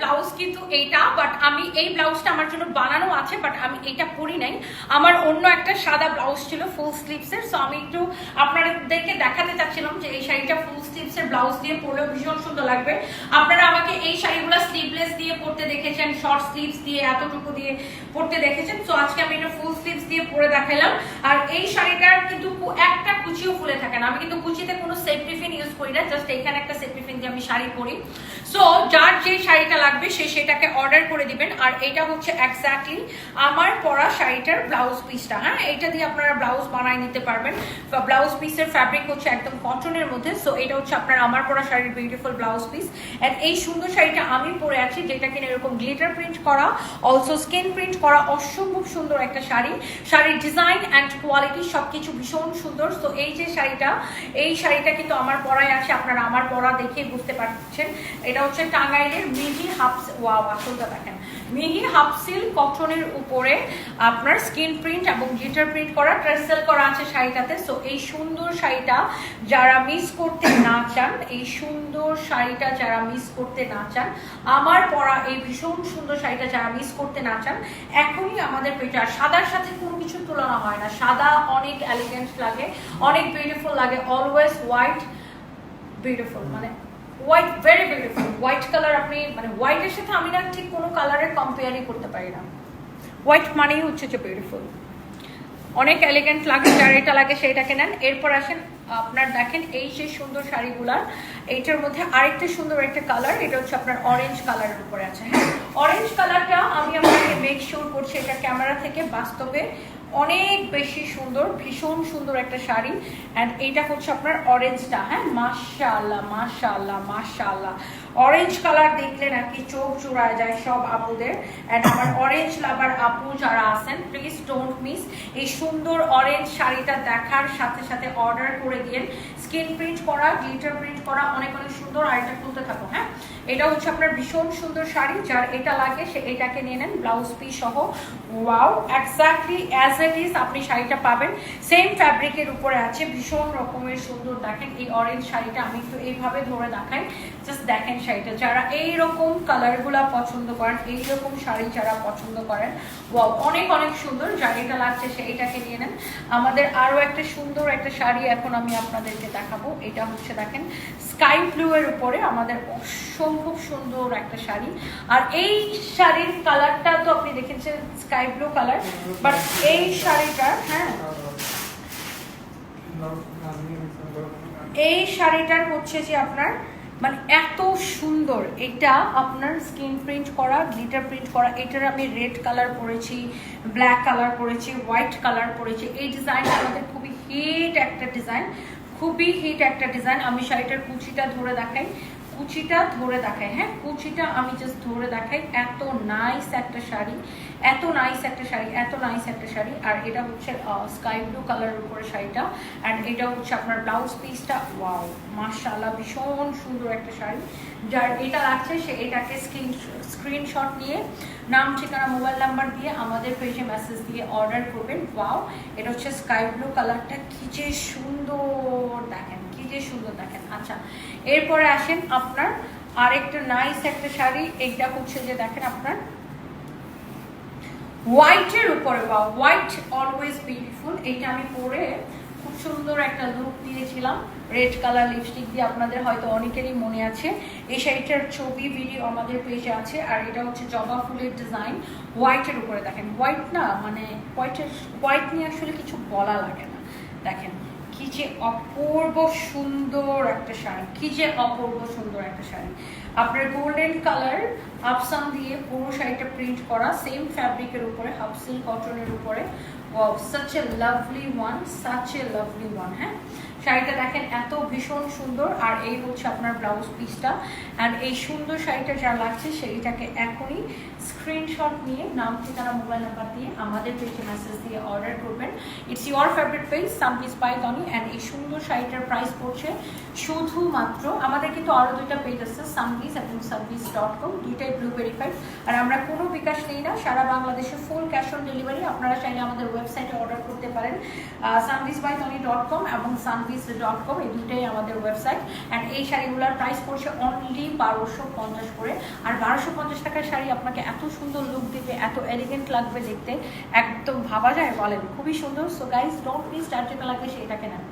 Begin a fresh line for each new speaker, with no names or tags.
Blouse কিন্তু এইটা but আমি এই ব্লাউজটা আমার জন্য বানানো আছে বাট আমি এটা পরি নাই। আমার অন্য একটা সাদা ব্লাউজ ছিল ফুল স্লিভসের সো আমি একটু আপনাদেরকে দেখাতে চাচ্ছিলাম যে এই শাড়িটা ফুল স্লিভসের ব্লাউজ দিয়ে পরলেও ভীষণ সুন্দর লাগবে। আপনারা আমাকে এই শাড়িগুলো স্লিভলেস দিয়ে পরতে দেখেছেন শর্ট স্লিভস দিয়ে, এতটুকু দিয়ে পরতে দেখেছেন সো আজকে আমি এটা ফুল স্লিভস দিয়ে পরে দেখালাম আর এই শাড়িটার কিন্তু একটা কুচিও ফুলে থাকে না। আমি কিন্তু কুচিতে কোনো সেফটিফিন ইউজ করি না জাস্ট এখানে একটা সেফটিফিন দিয়ে আমি শাড়ি পরি। সো যার যে শাড়িটা লাগবে, সে সেটাকে অর্ডার করে দিবেন। আর এটা হচ্ছে এক্স্যাক্টলি আমার পরা শাড়িটার ব্লাউজ পিসটা হ্যাঁ এটা দিয়ে আপনারা ব্লাউজ বানায় নিতে পারবেন। ব্লাউজ পিসের ফ্যাব্রিক হচ্ছে একদম কটনের মধ্যে। সো এটা হচ্ছে আপনার আমার পরা শাড়ির বিউটিফুল ব্লাউজ পিস অ্যান্ড এই সুন্দর শাড়িটা আমি পরে আছি, যেটা কিনা এরকম গ্লিটার প্রিন্ট করা অলসো স্কিন প্রিন্ট করা অসম্ভব সুন্দর একটা শাড়ি। শাড়ির ডিজাইন অ্যান্ড কোয়ালিটি সবকিছু ভীষণ সুন্দর। সো এই যে শাড়িটা, এই শাড়িটা কিন্তু আমার পরায় আছে। আপনারা আমার পরা দেখে বুঝতে পারছেন। এটা হচ্ছে টাঙ্গাইলের মিহি হাফ ওয়াও, আসলটা দেখেন। মিহি হাফ সিল্ক কটনের উপরে আপনার স্কিন প্রিন্ট এবং গ্লিটার প্রিন্ট করা, ট্রেসেল করা আছে শাড়িটাতে। সো এই সুন্দর শাড়িটা যারা মিস করতে না চান, এই সুন্দর শাড়িটা যারা মিস করতে না চান, আমার পরা এই ভীষণ সুন্দর শাড়িটা যারা মিস করতে না চান, এখনই আমাদের পেটে, আর সাদার সাথে কোনো কিছু তুলনা হয় না। সাদা অনেক এলিগেন্ট লাগে, অনেক বিউটিফুল লাগে অলওয়েজ হোয়াইট বিউটিফুল মানে white very beautiful white colour আপনি মানে হোয়াইটের সাথে আমি না ঠিক কোনো কালারের কম্পেয়ারই করতে পারি না। হোয়াইট মানেই হচ্ছে যে বিউটিফুল অনেক এলিগেন্ট লাগে, যার এটা লাগে সেইটাকে নেন। এরপর আসেন, আপনার দেখেন এই যে সুন্দর শাড়িগুলার এইটার মধ্যে আরেকটা সুন্দর একটা কালার এটা হচ্ছে আপনার অরেঞ্জ কালারের উপরে আছে। হ্যাঁ অরেঞ্জ কালারটা আমি আপনাকে মেক শিওর করছি, এটা ক্যামেরা থেকে বাস্তবে। অনেক বেশি সুন্দর, ভীষণ সুন্দর একটা শাড়ি। অ্যান্ড এইটা হচ্ছে আপনার অরেঞ্জটা হ্যাঁ? মাশাআল্লাহ মাশাআল্লাহ মাশাআল্লাহ। অরেঞ্জ কালার দেখলে নাকি চোখ জোড়ায় যায় সব আপুদের। অ্যান্ড আমার অরেঞ্জ লাভার আপু যারা আছেন প্লিজ ডোন্ট মিস এই সুন্দর অরেঞ্জ শাড়িটা দেখার সাথে সাথে অর্ডার করে দিন স্কিন প্রিন্ট করা গ্লিটার প্রিন্ট করা, অনেক অনেক সুন্দর। আর এটা খুলতে থাকো হ্যাঁ? এটা হচ্ছে আপনার ভীষণ সুন্দর শাড়ি, যার এটা লাগে, সে এটাকে নিয়ে নেন ব্লাউজ পিস সহ। Wow exactly as it is আপনি শাড়িটা পাবেন। সেম ফ্যাব্রিকের উপরে আছে, ভীষণ রকমের সুন্দর। দেখেন, এই অরেঞ্জ শাড়িটা আমি একটু এইভাবে ধরে দেখাই। জাস্ট দেখেন শাড়িটা, যারা এইরকম কালারগুলা পছন্দ করেন, এইরকম শাড়ি যারা পছন্দ করেন ওয়াও অনেক অনেক সুন্দর। যার এটা লাগছে, সে এটাকে নিয়ে নেন। আমাদের আরও একটা সুন্দর একটা শাড়ি এখন আমি আপনাদেরকে দেখাবো। এটা হচ্ছে, দেখেন স্কাই ব্লু এর উপরে আমাদের অসম্ভব সুন্দর একটা শাড়ি। আর এই শাড়ির কালারটা তো আপনি দেখেছেন স্কাই ব্লু কালার বাট এই শাড়িটার হ্যাঁ এই শাড়িটার হচ্ছে যে আপনার মানে এত সুন্দর। এটা আপনার স্কিন প্রিন্ট করা গ্লিটার প্রিন্ট করা, এটার আমি রেড কালার পরেছি ব্ল্যাক কালার পরেছি হোয়াইট কালার পরেছি। এই ডিজাইনটা আমাদের খুবই হিট একটা ডিজাইন খুবই হিট একটা ডিজাইন আমি শাড়িটার কুচিটা ধরে দেখাই। কুচিটা ধরে দেখাই হ্যাঁ? কুচিটা আমি জাস্ট ধরে দেখাই। এত নাইস একটা শাড়ি, এত নাইস একটা শাড়ি, এত নাইস একটা শাড়ি। আর এটা হচ্ছে স্কাই ব্লু কালারের উপরে শাড়িটা। অ্যান্ড এটা হচ্ছে আপনার ব্লাউজ পিসটা ওয়াও মার্শাল্লাহ ভীষণ সুন্দর একটা শাড়ি। যার এটা লাগছে, সে এটাকে স্ক্রিন স্ক্রিনশট নিয়ে, নাম, ঠিকানা মোবাইল নাম্বার দিয়ে আমাদের পেজে মেসেজ দিয়ে অর্ডার করবেন। ওয়াও এটা হচ্ছে স্কাই ব্লু কালারটা কি যে সুন্দর! দেখেন কি সুন্দর দেখেন। আচ্ছা এরপরে আসেন আপনার আরেকটা নাইস একটা শাড়ি, এইটা হচ্ছে যে দেখেন আপনার হোয়াইটের উপরে, বা হোয়াইট অলওয়েজ বিউটিফুল এটা আমি পরে খুব সুন্দর একটা লুক দিয়েছিলাম রেড কালার লিপস্টিক দিয়ে, আপনাদের হয়তো অনেকেরই মনে আছে, এই শাড়িটার ছবি ভিডিও আমাদের পেজে আছে, আর এটা হচ্ছে জবা ফুলের ডিজাইন হোয়াইটের উপরে দেখেন। হোয়াইট না মানে হোয়াইটের হোয়াইট নিয়ে আসলে কিছু বলা লাগে না। দেখেন কি যে অপূর্ব সুন্দর একটা শাড়ি, কি যে অপূর্ব সুন্দর একটা শাড়ি। আপনার গোল্ডেন কালার হাফসান দিয়ে পুরো শাড়িটা প্রিন্ট করা সেম ফ্যাব্রিকের উপরে হাফ সিল্ক কটনের উপরে। Such a lovely one such a lovely one হ্যাঁ? শাড়িটা দেখেন এত ভীষণ সুন্দর, আর এই হচ্ছে আপনার ব্লাউজ পিসটা অ্যান্ড এই সুন্দর শাড়িটা যা লাগছে সেইটাকে এখনই স্ক্রিনশট নিয়ে, নাম, ঠিকানা মোবাইল নাম্বার দিয়ে আমাদের পেজে মেসেজ দিয়ে অর্ডার করবেন। ইটস ইউর ফেভারিট পেজ সামপিস বাই টনি অ্যান্ড এই সুন্দর শাড়িটার প্রাইস পড়ছে শুধুমাত্র, আমাদের কিন্তু আরও দুইটা পেজ আছে সামপিস এবং সার্ভিস ডট কম দুইটাই ব্লু ভেরিফাইড আর আমরা কোনো বিকাশ নেই না, সারা বাংলাদেশে ফুল ক্যাশ অন ডেলিভারি আপনারা চাইলে আমাদের ওয়েবসাইটে অর্ডার করতে পারেন সামপিস বাই টনি ডট কম এবং সানপিস মুভিজ ডট কম এই দুটোই আমাদের ওয়েবসাইট অ্যান্ড এই শাড়িগুলোর প্রাইস পড়ছে অনলি বারোশো পঞ্চাশ করে। আর বারোশো পঞ্চাশ টাকার শাড়ি আপনাকে এত সুন্দর লুক দিবে, এত এলিগেন্ট লাগবে দেখতে, একদম ভাবা যায় বলেন, খুবই সুন্দর। সো গাইজ ডোন্ট মিস যার যেটা লাগবে সেটাকে নেন